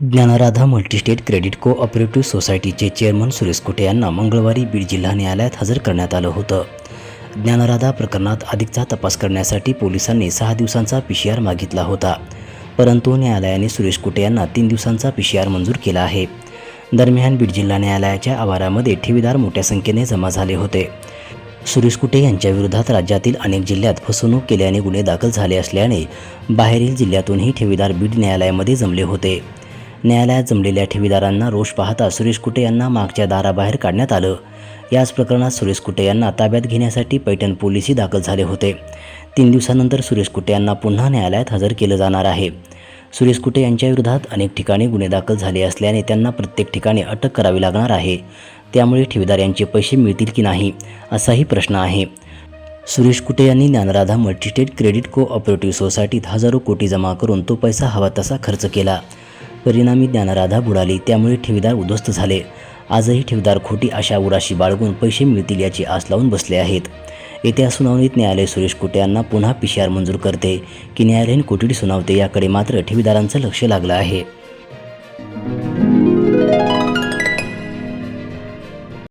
Dnyanradha multistate credit co operative सोसायटीचे chairman Suresh Kute यांना मंगळवारी बीड जिल्हा न्यायालयात हजर करण्यात आलं होतं. ज्ञानराधा प्रकरणात अधिकचा तपास करण्यासाठी पोलिसांनी सहा दिवसांचा पी सी आर मागितला होता परंतु न्यायालयाने सुरेश कुटे यांना तीन दिवसांचा पी सी आर मंजूर केला आहे. दरम्यान बीड जिल्हा न्यायालयाच्या आवारामध्ये ठेवीदार मोठ्या संख्येने जमा झाले होते. सुरेश कुटे यांच्या विरोधात राज्यातील अनेक जिल्ह्यात फसवणूक केल्याने गुन्हे दाखल झाले असल्याने बाहेरील जिल्ह्यातूनही ठेवीदार बीड न्यायालयामध्ये जमले होते. न्यायालयात जमलेल्या ठेवीदारांना रोष पाहता सुरेश कुटे यांना मागच्या दाराबाहेर काढण्यात आलं. याच प्रकरणात सुरेश कुटे यांना ताब्यात घेण्यासाठी पैठण पोलिसही दाखल झाले होते. तीन दिवसानंतर सुरेश कुटे यांना पुन्हा न्यायालयात हजर केलं जाणार आहे. सुरेश कुटे यांच्या विरोधात अनेक ठिकाणी गुन्हे दाखल झाले असल्याने त्यांना प्रत्येक ठिकाणी अटक करावी लागणार आहे. त्यामुळे ठेवीदार यांचे पैसे मिळतील की नाही असाही प्रश्न आहे. सुरेश कुटे यांनी ज्ञानराधा मल्टीस्टेट क्रेडिट कोऑपरेटिव्ह सोसायटीत हजारो कोटी जमा करून तो पैसा हवा तसा खर्च केला. परिणामी ज्ञानराधा बुडाली त्यामुळे ठेवीदार उद्ध्वस्त झाले. आजही ठेवीदार खोटी आशा उराशी बाळगून पैसे मिळतील याची आस लावून बसले आहेत. येत्या सुनावणीत न्यायालय सुरेश कुटे यांना पुन्हा पी मंजूर करते. की न्यायालयीन कोठडी सुनावते याकडे मात्र ठेवीदारांचं लक्ष लागलं आहे.